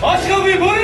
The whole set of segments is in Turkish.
马小兵，过来。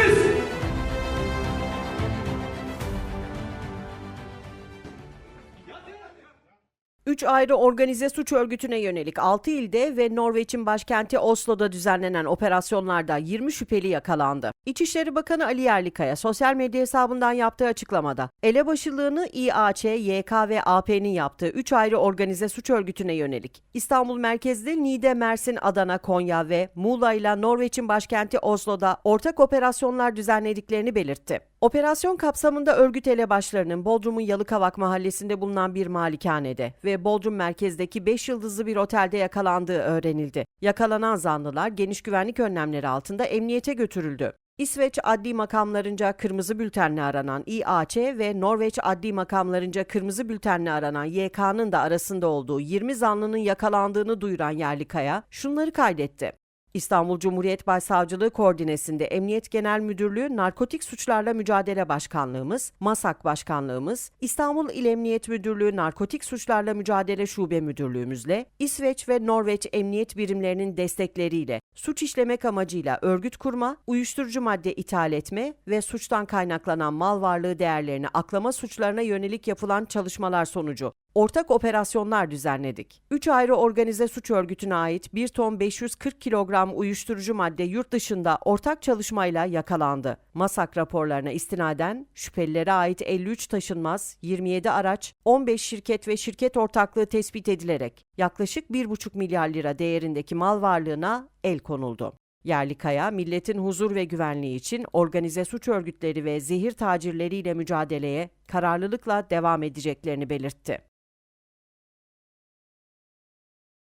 3 ayrı organize suç örgütüne yönelik 6 ilde ve Norveç'in başkenti Oslo'da düzenlenen operasyonlarda 20 şüpheli yakalandı. İçişleri Bakanı Ali Yerlikaya sosyal medya hesabından yaptığı açıklamada elebaşılığını İAÇ, YK ve AP'nin yaptığı 3 ayrı organize suç örgütüne yönelik İstanbul merkezli Niğde, Mersin, Adana, Konya ve Muğla ile Norveç'in başkenti Oslo'da ortak operasyonlar düzenlediklerini belirtti. Operasyon kapsamında örgüt elebaşlarının Bodrum'un Yalıkavak mahallesinde bulunan bir malikanede ve Bodrum merkezdeki 5 yıldızlı bir otelde yakalandığı öğrenildi. Yakalanan zanlılar geniş güvenlik önlemleri altında emniyete götürüldü. İsveç adli makamlarınca kırmızı bültenle aranan İAÇ ve Norveç adli makamlarınca kırmızı bültenle aranan YK'nın da arasında olduğu 20 zanlının yakalandığını duyuran Yerlikaya şunları kaydetti. İstanbul Cumhuriyet Başsavcılığı koordinesinde Emniyet Genel Müdürlüğü Narkotik Suçlarla Mücadele Başkanlığımız, MASAK Başkanlığımız, İstanbul İl Emniyet Müdürlüğü Narkotik Suçlarla Mücadele Şube Müdürlüğümüzle, İsveç ve Norveç emniyet birimlerinin destekleriyle suç işlemek amacıyla örgüt kurma, uyuşturucu madde ithal etme ve suçtan kaynaklanan mal varlığı değerlerini aklama suçlarına yönelik yapılan çalışmalar sonucu ortak operasyonlar düzenledik. Üç ayrı organize suç örgütüne ait 1 ton 540 kilogram uyuşturucu madde yurt dışında ortak çalışmayla yakalandı. MASAK raporlarına istinaden şüphelilere ait 53 taşınmaz, 27 araç, 15 şirket ve şirket ortaklığı tespit edilerek yaklaşık 1,5 milyar lira değerindeki mal varlığına el konuldu. Yerlikaya, milletin huzur ve güvenliği için organize suç örgütleri ve zehir tacirleriyle mücadeleye kararlılıkla devam edeceklerini belirtti.